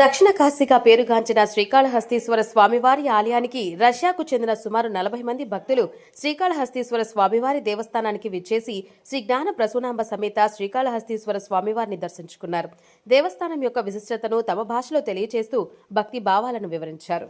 దక్షిణ కాశీగా పేరుగాంచిన శ్రీకాళహస్తీశ్వర స్వామివారి ఆలయానికి రష్యాకు చెందిన సుమారు నలభై మంది భక్తులు శ్రీకాళహస్తీశ్వర స్వామివారి దేవస్థానానికి విచ్చేసి శ్రీ జ్ఞాన ప్రసూనాంబ సమేత శ్రీకాళహస్తీశ్వర స్వామివారిని దర్శించుకున్నారు. దేవస్థానం యొక్క విశిష్టతను తమ భాషలో తెలియజేస్తూ భక్తి భావాలను వివరించారు.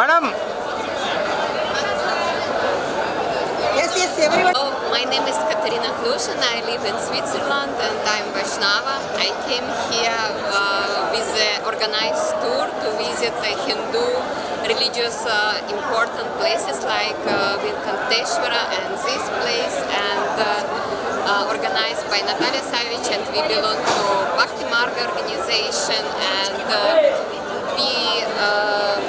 Madam Yes, yes, everyone. Oh, my name is Katerina Klush and I live in Switzerland and I'm Vaishnava. I came here uh, with an organized tour to visit the Hindu religious uh, important places like uh, Vilkanteshvara and this place and uh, organized by Natalia Savich and we belong to Bhakti Marga organization and uh, we uh,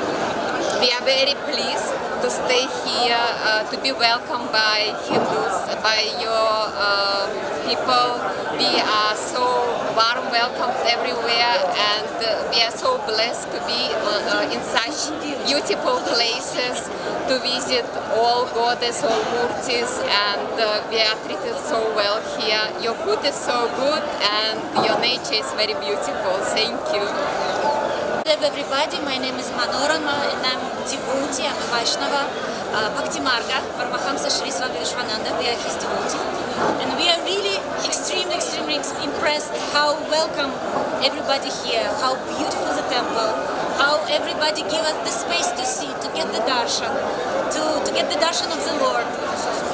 we are very pleased to stay here, uh, to be welcomed by Hindus, by your uh, people. We are so warm welcomed everywhere, and uh, we are so blessed to be uh, uh, in such beautiful places to visit all goddess, all murtis, and uh, we are treated so well here. Your food is so good, and your nature is very beautiful. Thank you. Hello everybody, my name is Manorama and I'm devotee, I'm a Vaishnava, uh, Bhakti Marga, Paramahamsa Shri Swami Vishwananda, we are his devotee. And we are really extremely, extremely impressed how welcome everybody here, how beautiful the temple, how everybody give us the space to see, to get the darshan, to, to get the darshan of the Lord,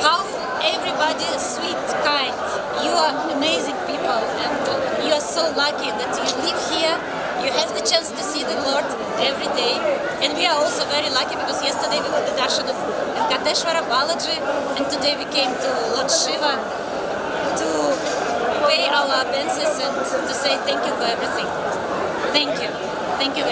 how everybody is sweet, kind. You are amazing people and you are so lucky that you live here you have the chance to see the Lord every day. And we are also very lucky because yesterday we got the darshan of Venkateshwara Balaji, and today we came to Lord Shiva to pay our obeisances and to say thank you for everything. Thank you. Thank you very much.